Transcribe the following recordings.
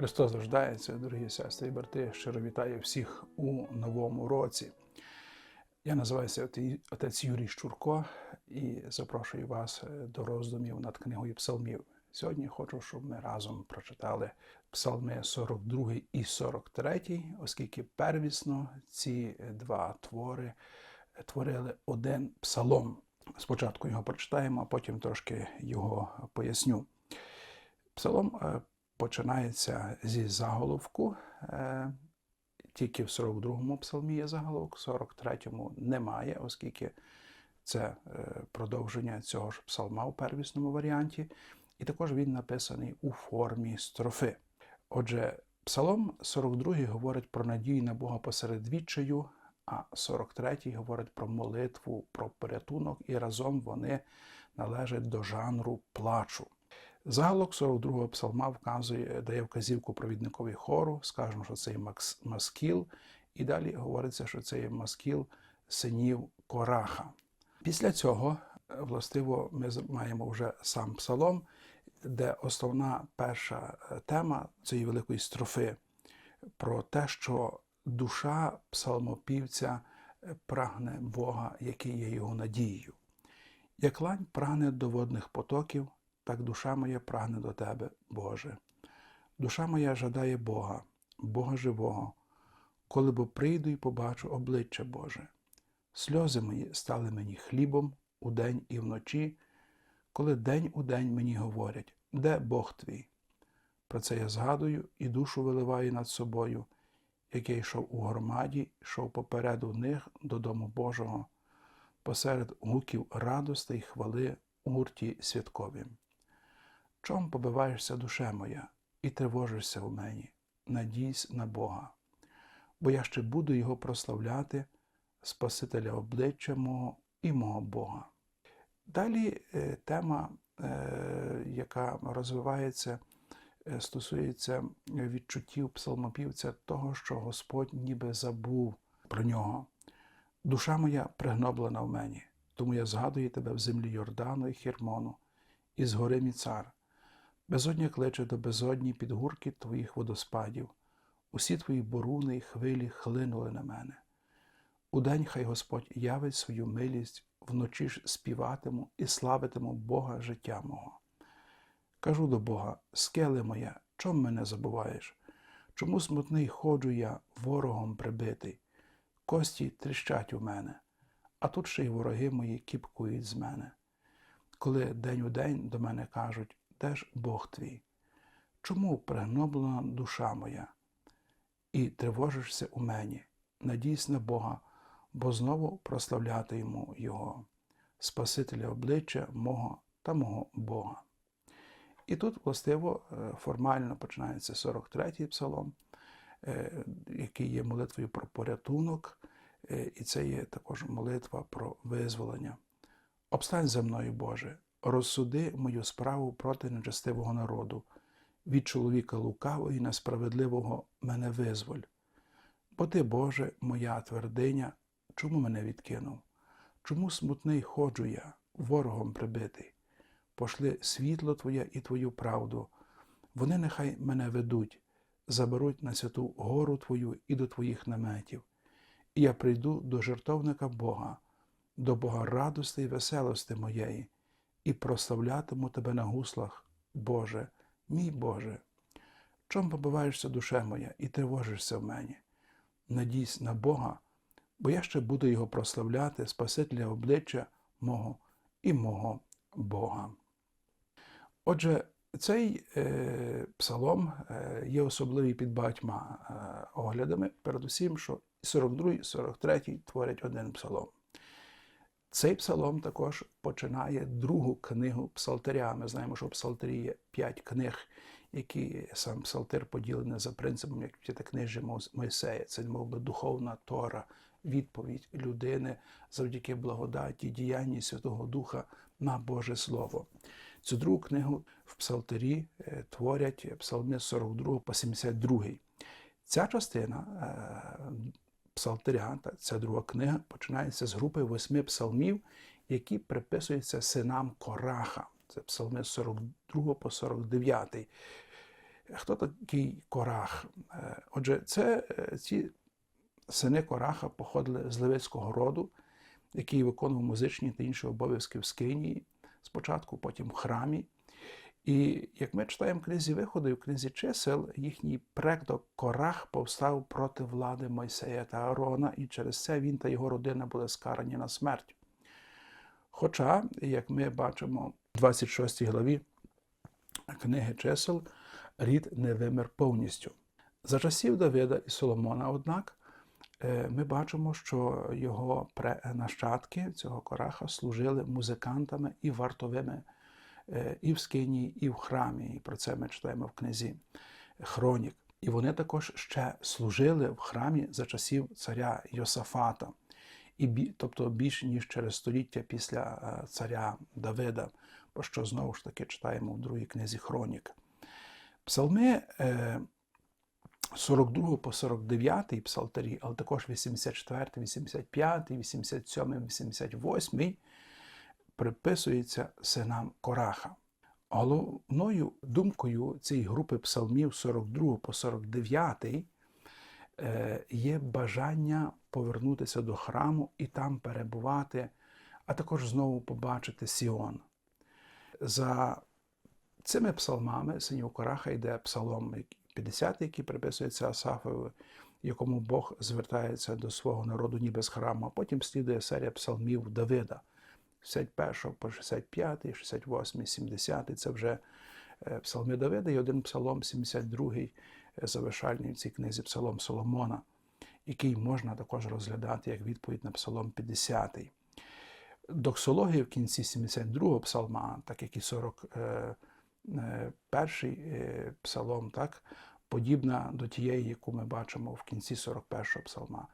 Христос рождається, дорогі сестри і брати. Щиро вітаю всіх у новому році. Я називаюся отець Юрій Щурко і запрошую вас е, до роздумів над книгою псалмів. Сьогодні хочу, щоб ми разом прочитали псалми 42 і 43, оскільки первісно ці два твори е, творили один псалом. Спочатку його прочитаємо, а потім трошки його поясню. Псалом е, починається зі заголовку. е, Тільки в 42-му псалмі є заголовок, в 43-му немає, оскільки це е, продовження цього ж псалма у первісному варіанті, і також він написаний у формі строфи. Отже, псалом 42 говорить про надію на Бога посеред відчаю, а 43 говорить про молитву, про порятунок, і разом вони належать до жанру плачу. Заголовок 42-го псалма вказує, дає вказівку провідникові хору, скажемо, що це є маскіл, і далі говориться, що це є маскіл синів Кораха. Після цього, е, властиво, ми маємо вже сам псалом, де основна перша е, тема цієї великої строфи про те, що душа псалмопівця е, прагне Бога, який є його надією. Як лань прагне до водних потоків, так душа моя прагне до тебе, Боже. Душа моя жадає Бога, Бога живого, коли бо прийду і побачу обличчя Боже. Сльози мої стали мені хлібом удень і вночі, коли день у день мені говорять, де Бог твій? Про це я згадую і душу виливаю над собою, як я йшов у громаді, йшов попереду них додому Божого, посеред гуків радости й хвали у гурті святковім. Чом побиваєшся, душе моя, і тривожишся в мені, надійсь на Бога, бо я ще буду Його прославляти, Спасителя обличчя мого і мого Бога. Далі е, тема, е, яка розвивається, е, стосується відчуттів псалмопівця того, що Господь ніби забув про нього. Душа моя пригноблена в мені, тому я згадую тебе в землі Йордану і Хірмону, і з гори мій цар. Безодня кличе до безодні під гурки твоїх водоспадів. Усі твої боруни і хвилі хлинули на мене. Удень хай Господь явить свою милість, вночі ж співатиму і славитиму Бога життя мого. Кажу до Бога, скеле моя, чом мене забуваєш? Чому смутний ходжу я ворогом прибитий? Кості тріщать у мене, а тут ще й вороги мої кіпкують з мене. Коли день у день до мене кажуть, де ж Бог твій? Чому пригноблена душа моя? І тривожишся у мені, надійсь на Бога, бо знову прославляти йому Його, Спасителя обличчя мого та мого Бога. І тут, властиво, е, формально починається 43-й псалом, е, який є молитвою про порятунок, е, і це є також молитва про визволення. Обстань за мною, Боже, розсуди мою справу проти нечестивого народу, від чоловіка лукавого і несправедливого мене визволь. Бо ти, Боже, моя твердиня, чому мене відкинув? Чому смутний ходжу я, ворогом прибитий? Пошли світло Твоє і Твою правду. Вони нехай мене ведуть, заберуть на святу гору Твою і до Твоїх наметів. І я прийду до жертовника Бога, до Бога радости і веселости моєї, і прославлятиму Тебе на гуслах, Боже, мій Боже. Чом побиваєшся, душе моя, і тривожишся в мені? Надійсь на Бога, бо я ще буду Його прославляти, Спасителя обличчя мого і мого Бога. Отже, цей е, псалом е, є особливий під багатьма е, оглядами, передусім, що 42 і 43 творять один псалом. Цей псалом також починає другу книгу псалтиря. Ми знаємо, що в псалтирі є п'ять книг, які сам псалтир поділений за принципом, як п'ятикнижжя Мойсея. Це мов би духовна тора, відповідь людини завдяки благодаті, діянні Святого Духа на Боже Слово. Цю другу книгу в псалтирі е, творять псалми 42 по 72. Ця частина е, псалтиря, ця друга книга, починається з групи восьми псалмів, які приписуються синам Кораха. Це псалми 42 по 49. Хто такий Корах? Е, Отже, це е, ці сини Кораха походили з левицького роду, який виконував музичні та інші обов'язки в Скинії спочатку, потім в храмі. І як ми читаємо в книзі виходу і в книзі чисел, їхній предок Корах повстав проти влади Мойсея та Аарона, і через це він та його родина були скарані на смерть. Хоча, як ми бачимо в 26 главі книги чисел, рід не вимер повністю. За часів Давида і Соломона, однак, е, ми бачимо, що його нащадки цього кораха служили музикантами і вартовими і в скині, і в храмі. І про це ми читаємо в книзі Хронік. І вони також ще служили в храмі за часів царя Йосафата, і тобто більш ніж через століття після е, царя Давида, про що знову ж таки читаємо в другій книзі Хронік. Псалми е, 42 по 49 псалтарі, але також 84, 85, 87, 88 приписується синам Кораха. Головною думкою цієї групи псалмів 42 по 49 е, є бажання повернутися до храму і там перебувати, а також знову побачити Сіон. За цими псалмами синів Кораха йде псалом 50, який приписується Асафові, якому Бог звертається до свого народу ніби з храму, а потім слідує серія псалмів Давида. 61 по 65, 68, 70 це вже е, псалми Давида і один псалом 72 е, завершальний в цій книзі Псалом Соломона, який можна також розглядати як відповідь на Псалом 50. Доксологія в кінці 72-го псалма, так як і 41-й е, псалом, так, подібна до тієї, яку ми бачимо в кінці 41-го псалма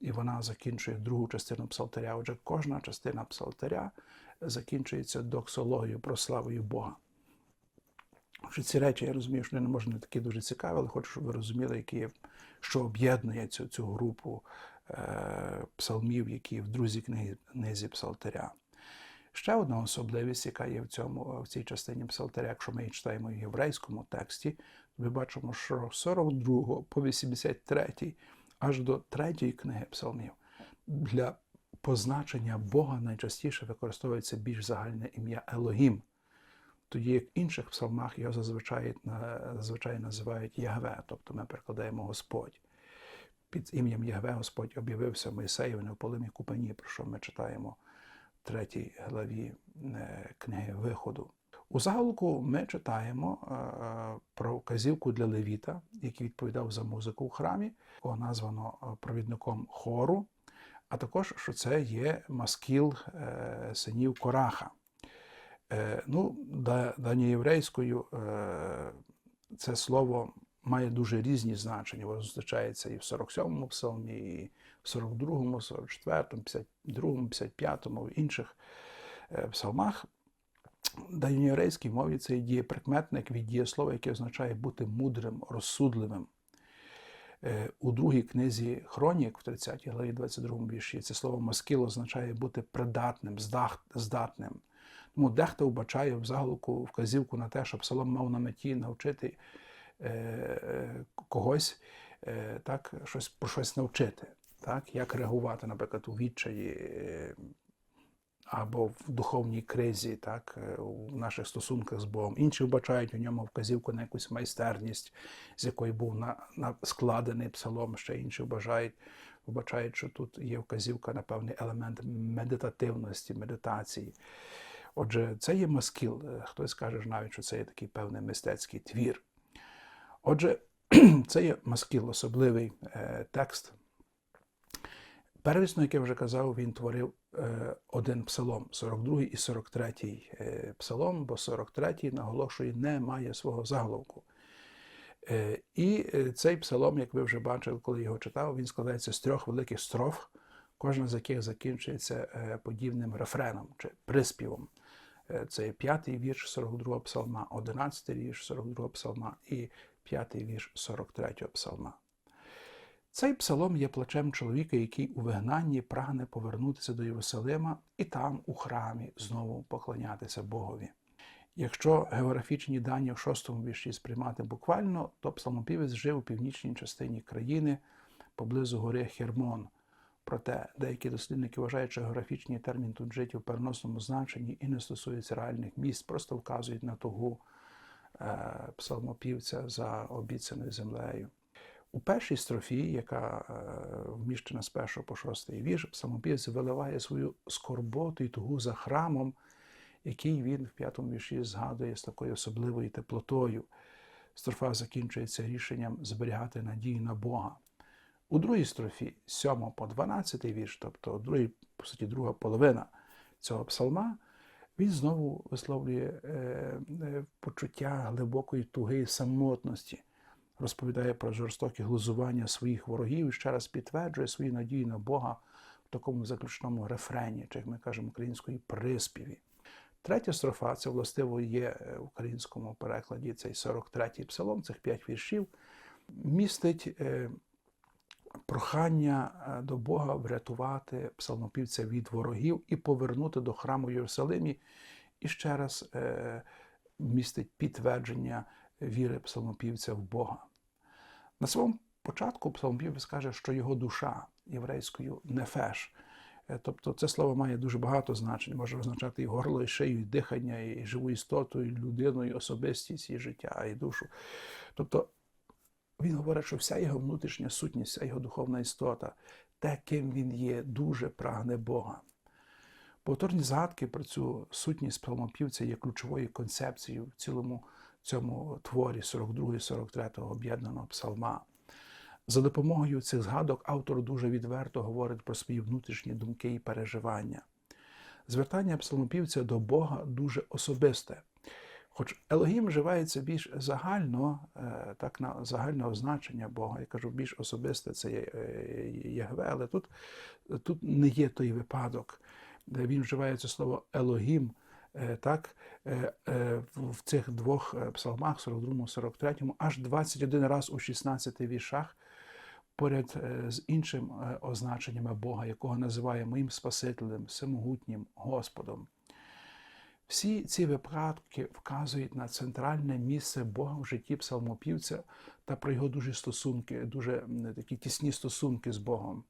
і вона закінчує другу частину псалтаря. Отже, кожна частина псалтаря закінчується доксологією, прославою Бога. Що ці речі, я розумію, що вони не можуть не такі дуже цікаві, але хочу, щоб ви розуміли, які що об'єднує цю, цю групу е, псалмів, які в другій книгі, книзі псалтаря. Ще одна особливість, яка є в, цьому, в цій частині псалтаря, якщо ми її читаємо в єврейському тексті, ми бачимо, що 42 по 83 аж до третьої книги псалмів. Для позначення Бога найчастіше використовується більш загальне ім'я Елогім. Тоді як в інших псалмах його зазвичай, зазвичай називають Ягве, тобто ми перекладаємо Господь. Під ім'ям Ягве Господь об'явився Мойсеєві в полимі Купані, про що ми читаємо в третій главі е, книги Виходу. У заголовку ми читаємо е, про вказівку для левіта, який відповідав за музику в храмі, його названо е, провідником хору, а також що це є маскіл е, синів Кораха. Ну, Данієврейською це слово має дуже різні значення. Воно зустрічається і в 47-му псалмі, і в 42-му, 44-му, 52-му, 55-му, в інших псалмах. Давньоєврейській мові це є прикметник від дієслова, яке означає бути мудрим, розсудливим. У другій книзі Хронік, в 30 главі 22 вірші, це слово маскіл означає бути придатним, здатним. Тому дехто вбачає в заголовку вказівку на те, що Псалом мав на меті навчити когось так, щось, про щось навчити, так, як реагувати, наприклад, у відчаї або в духовній кризі, так, у наших стосунках з Богом. Інші вбачають у ньому вказівку на якусь майстерність, з якої був на, на складений псалом, ще інші вважають, вбачають, що тут є вказівка на певний елемент медитативності, медитації. Отже, це є маскіл. Хтось каже навіть, що це є такий певний мистецький твір. Отже, це є маскіл, особливий е, текст. Первісно, як я вже казав, він творив е, один псалом, 42 і 43 е, псалом, бо 43 наголошує, не має свого заголовку. Е, і цей псалом, як ви вже бачили, коли його читав, він складається з трьох великих строф, кожна з яких закінчується подібним рефреном чи приспівом. Це п'ятий вірш 42 псалма, 11 вірш 42 псалма і п'ятий вірш 43 псалма. Цей псалом є плачем чоловіка, який у вигнанні прагне повернутися до Єрусалима і там, у храмі, знову поклонятися Богові. Якщо географічні дані в шостому вірші сприймати буквально, то псалмопівець жив у північній частині країни поблизу гори Хермон. Проте деякі дослідники вважають, що географічний термін тут життя в переносному значенні і не стосується реальних місць, просто вказують на тугу е, псалмопівця за обіцяною землею. У першій строфі, яка е, вміщена з першого по шостий вірш, псалмопівець виливає свою скорботу і тугу за храмом, який він в п'ятому вірші згадує з такою особливою теплотою. Строфа закінчується рішенням зберігати надію на Бога. У другій строфі, з 7 по 12 вірш, тобто другий, по суті, друга половина цього псалма, він знову висловлює е, е, почуття глибокої туги і самотності, розповідає про жорстоке глузування своїх ворогів і ще раз підтверджує свою надію на Бога в такому заключному рефрені, чи як ми кажемо, української приспіві. Третя строфа, це властиво є в українському перекладі цей 43-й псалом, цих п'ять віршів, містить е, прохання е, до Бога врятувати псалмопівця від ворогів і повернути до храму Єрусалимі, і ще раз е, містить підтвердження віри псалмопівця в Бога. На своєму початку псалмопівець каже, що його душа єврейською нефеш. Е, Тобто це слово має дуже багато значень, може означати і горло, і шию, і дихання, і живу істоту, і людину, і особистість, і життя, і душу. Тобто він говорить, що вся його внутрішня сутність, вся його духовна істота, те, ким він є, дуже прагне Бога. Повторні згадки про цю сутність псалмопівця є ключовою концепцією в цілому цьому творі 42-43 об'єднаного псалма. За допомогою цих згадок автор дуже відверто говорить про свої внутрішні думки і переживання. Звертання псалмопівця до Бога дуже особисте. Хоч Елогім вживається більш загально, е, так на загальне значення Бога, я кажу, більш особисте це є Єгве, але тут, тут не є той випадок, він вживає це слово Елогім. Е, Так, е, е, в цих двох псалмах, 42 43 аж 21 раз у 16 віршах, поряд з іншим означеннями Бога, якого називає моїм Спасителем, всемогутнім Господом. Всі ці випадки вказують на центральне місце Бога в житті псалмопівця та про його дуже стосунки, дуже такі тісні стосунки з Богом.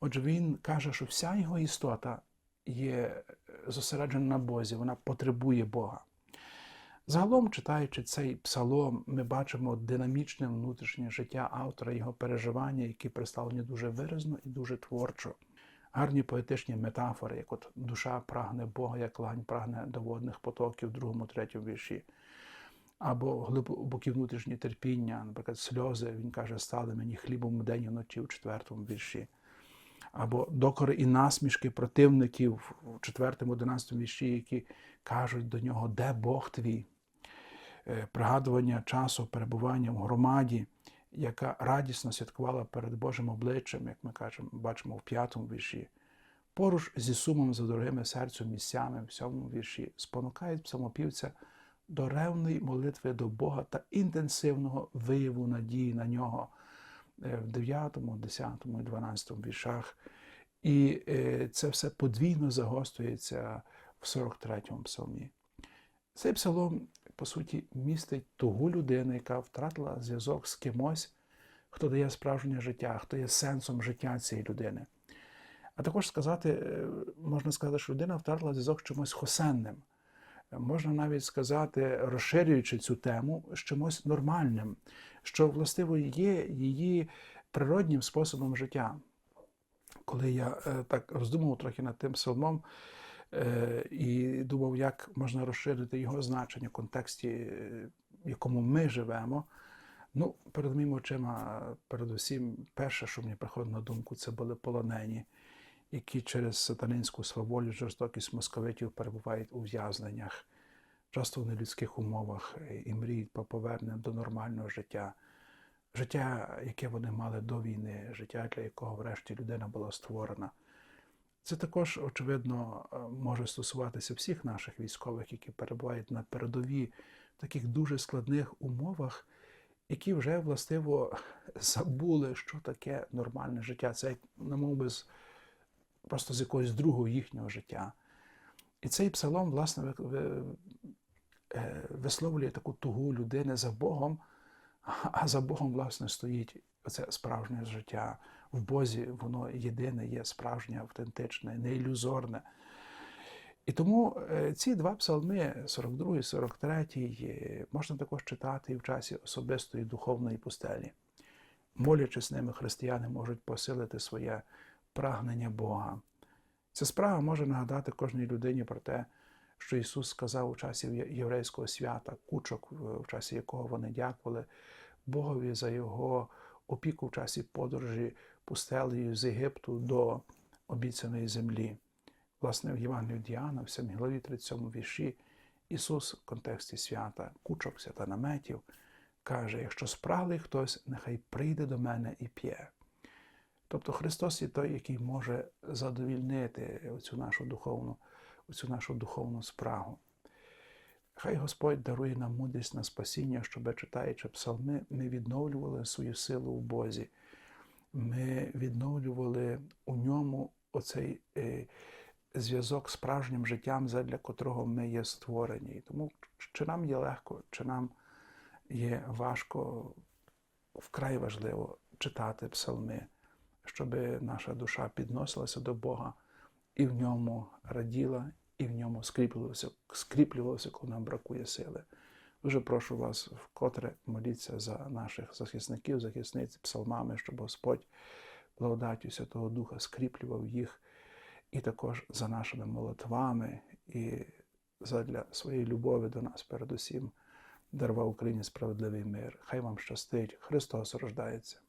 Отже, він каже, що вся його істота є е, зосереджена на Бозі, вона потребує Бога. Загалом, читаючи цей псалом, ми бачимо динамічне внутрішнє життя автора, його переживання, які представлені дуже виразно і дуже творчо. Гарні поетичні метафори, як от душа прагне Бога, як лань прагне до водних потоків в другому, третьому вірші. Або глибокі внутрішні терпіння, наприклад, сльози, він каже, стали мені хлібом день і вночі в четвертому вірші. Або докори і насмішки противників четвертому, одинадцятому вірші, які кажуть до нього, де Бог твій? Е, Пригадування часу перебування в громаді, яка радісно святкувала перед Божим обличчям, як ми кажемо, бачимо в п'ятому вірші. Поруч зі сумом за дорогими серцю місцями в сьомому вірші спонукають псалмопівця до ревної молитви до Бога та інтенсивного вияву надії на нього в 9, 10 12 віршах. І е, це все подвійно загострюється в 43-му псалмі. Цей псалом, по суті, містить тугу людини, яка втратила зв'язок з кимось, хто дає справжнє життя, хто є сенсом життя цієї людини. А також сказати, е, можна сказати, що людина втратила зв'язок з чимось хосенним. Можна навіть сказати, розширюючи цю тему, з чимось нормальним, що властиво є її природнім способом життя. Коли я е, так роздумував трохи над тим псалмом е, і думав, як можна розширити його значення в контексті, е, в якому ми живемо, ну, перед моїми очима, передусім, перше, що мені приходить на думку, це були полонені, які через сатанинську сваволю, жорстокість московитів перебувають у в'язненнях, часто в нелюдських умовах і мріють про повернення до нормального життя життя, яке вони мали до війни, життя, для якого врешті людина була створена. Це також, очевидно, е, може стосуватися всіх наших військових, які перебувають на передовій в таких дуже складних умовах, які вже властиво забули, що таке нормальне життя. Це, намов би, з- просто з якогось другого їхнього життя. І цей псалом, власне, е, висловлює таку тугу людини за Богом, а за Богом, власне, стоїть оце справжнє життя. В Бозі воно єдине є справжнє, автентичне, не ілюзорне. І тому е, ці два псалми, 42 і 43, е, можна також читати і в часі особистої духовної пустелі. Молячись ними, християни можуть посилити своє прагнення Бога. Ця справа може нагадати кожній людині про те, що Ісус сказав у часі єврейського свята, кучок, в часі якого вони дякували Богові за Його опіку в часі подорожі пустелею з Єгипту до обіцяної землі. Власне, в Євангелії Діана, в 7 главі 37 вірші, Ісус в контексті свята, кучок, свята наметів, каже: якщо спраглий хтось, нехай прийде до мене і п'є. Тобто Христос є той, який може задовільнити цю нашу духовну, цю нашу духовну спрагу. Хай Господь дарує нам мудрість на спасіння, щоб, читаючи псалми, ми відновлювали свою силу в Бозі. Ми відновлювали у ньому оцей е, зв'язок з справжнім життям, задля котрого ми є створені. Тому чи нам є легко, чи нам є важко, вкрай важливо читати псалми, щоб наша душа підносилася до Бога і в ньому раділа, і в ньому скріплювалося, скріплювалося, коли нам бракує сили. Дуже прошу вас вкотре моліться за наших захисників, захисниць псалмами, щоб Господь благодаттю Святого Духа скріплював їх і також за нашими молитвами і задля своєї любові до нас, передусім, дарував Україні справедливий мир. Хай вам щастить, Христос рождається.